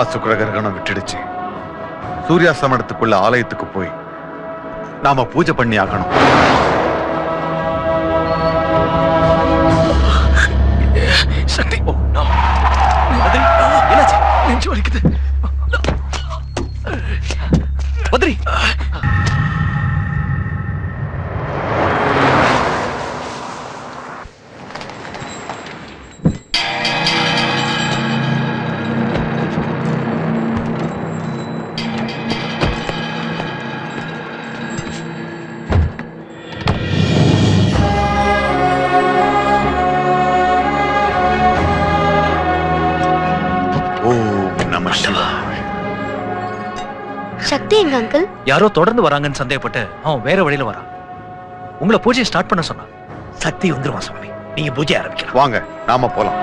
மகா கிரகணம் விட்டுடுச்சு. சூர்யாஸ்தமனத்துக்குள்ள ஆலயத்துக்கு போய் நாம பூஜை பண்ணி ஆகணும். சக்தி ஓ நெஞ்சு வலிக்குது. எங்க அங்கிள் யாரோ தொடர்ந்து வராங்கன்னு சந்தேகப்பட்டு அவன் வேற வழியில வரான். உங்களை பூஜையை ஸ்டார்ட் பண்ண சொன்னான். சக்தி வந்துருவான் சுவாமி நீங்க பூஜை ஆரம்பிக்கலாம். வாங்க நாம போலாம்.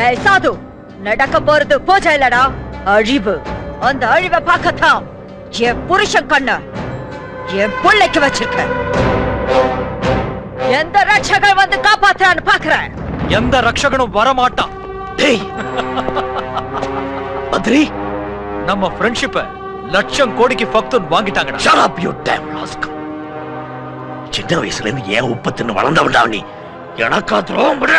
டேய் சாது! நடக்க போறது பூஜை இல்லடா அழிவு. அந்த அழிவை பார்க்கத்தான் என் புருஷன் கண்ண என் பிள்ளைக்கு வச்சிருக்க. எந்த ரட்சகர் வந்து காப்பாத்துறான்னு பாக்குறேன் எந்த ரக்ஷகனும் வரமாட்டான். டேய். பத்ரி. நம்ம ஃப்ரெண்ட்ஷிப்ப லட்சம் கோடிக்கு ஃபக்துன் வாங்கிட்டாங்கடா. Shut up you damn rascal சின்ன வயசுல இருந்து ஏன் உப்ப தின்னு வளர்ந்தவன்டா நீ? எனக்கா துரோகம் பண்ற.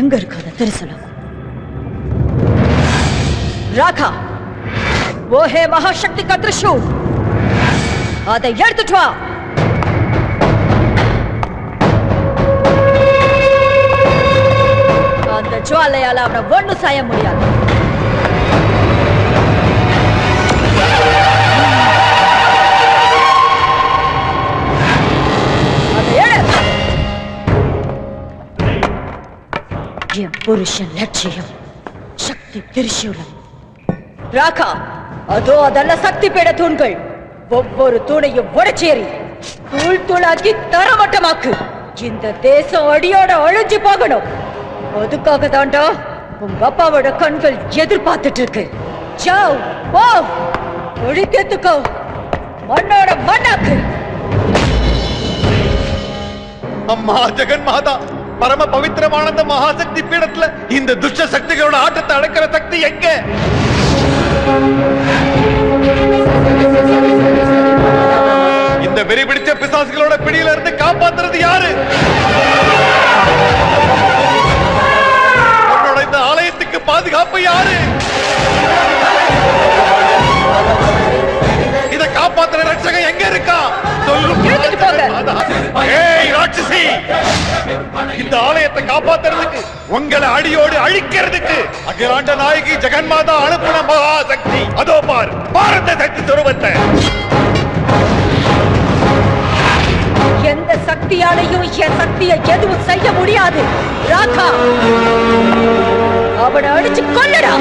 எங்க இருக்கு அந்த திருசலம் ராகா वो है महाशक्ति का त्रिशूल அதை எடுத்துட்டு வா அந்த ஜுவாலையால அவனை ஒண்ணு செய்ய முடியாது புருஷன் லட்சியம். சக்தி திரிசூலம் ராகா அதோ அதெல்லாம் சக்தி பீட தூண்கள். ஒவ்வொரு தூணையும் உடைச்சேரி தூள் தூளாக்கி தரமட்டமாக்கு இந்த தேசம் அடியோட அழிஞ்சு போகணும். அதுக்காக தாண்டா உங்க அப்பாவோட கண்கள் எதிர்பார்த்துட்டு இருக்கு சாவ் போ ஒழிக்கத்துக்கோ. மண்ணோட மண்ணாக்கு. அம்மா ஜெகன் மாதா பரம பவித்திரமான அந்த மகாசக்தி பீடத்துல இந்த துஷ்ட சக்திகளோட ஆட்டத்தை அடக்கிற சக்தி எங்க? இந்த வெறி பிடிச்ச பிசாசுகளோட பிடியில இருந்து காப்பாத்துறது யாரு? இந்த ஆலயத்தை காப்பாத்துறதுக்கு உங்களை அடியோடு அழிக்கிறதுக்கு அகிலாண்ட நாயகி ஜெகன்மாதா அனுப்புன மகாசக்தி. அதோ பார் பாரத சக்தி துருவத்தை. எந்த சக்தியாலையும் என் சக்தியை எதுவும் செய்ய முடியாது. ராகா அவனை அடிச்சு கொல்லடா.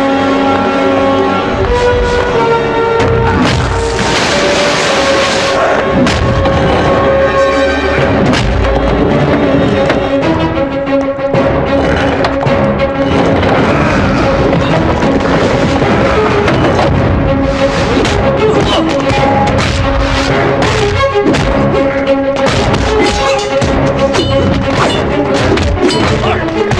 Mark!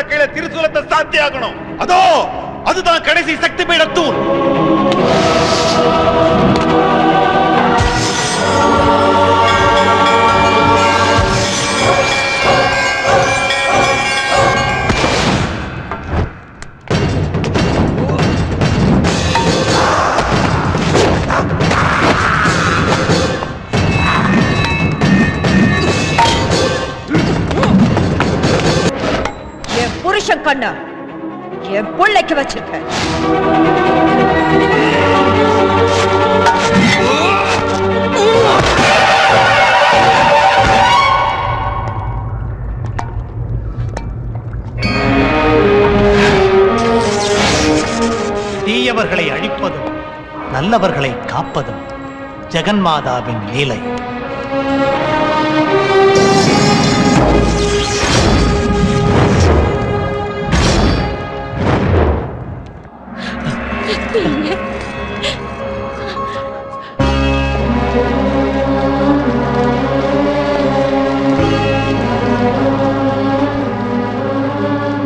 சூரியாஸ்தமனத்துக்குள்ள கையில திருசூலத்தை சாத்தி ஆகணும் அதோ அதுதான் கடைசி சக்தி பீடத்தூண் என் பண்ண? என் பிள்ளைக்கு வச்சிருக்க தீயவர்களை அழிப்பதும் நல்லவர்களை காப்பதும் ஜெகன்மாதாவின் லீலை.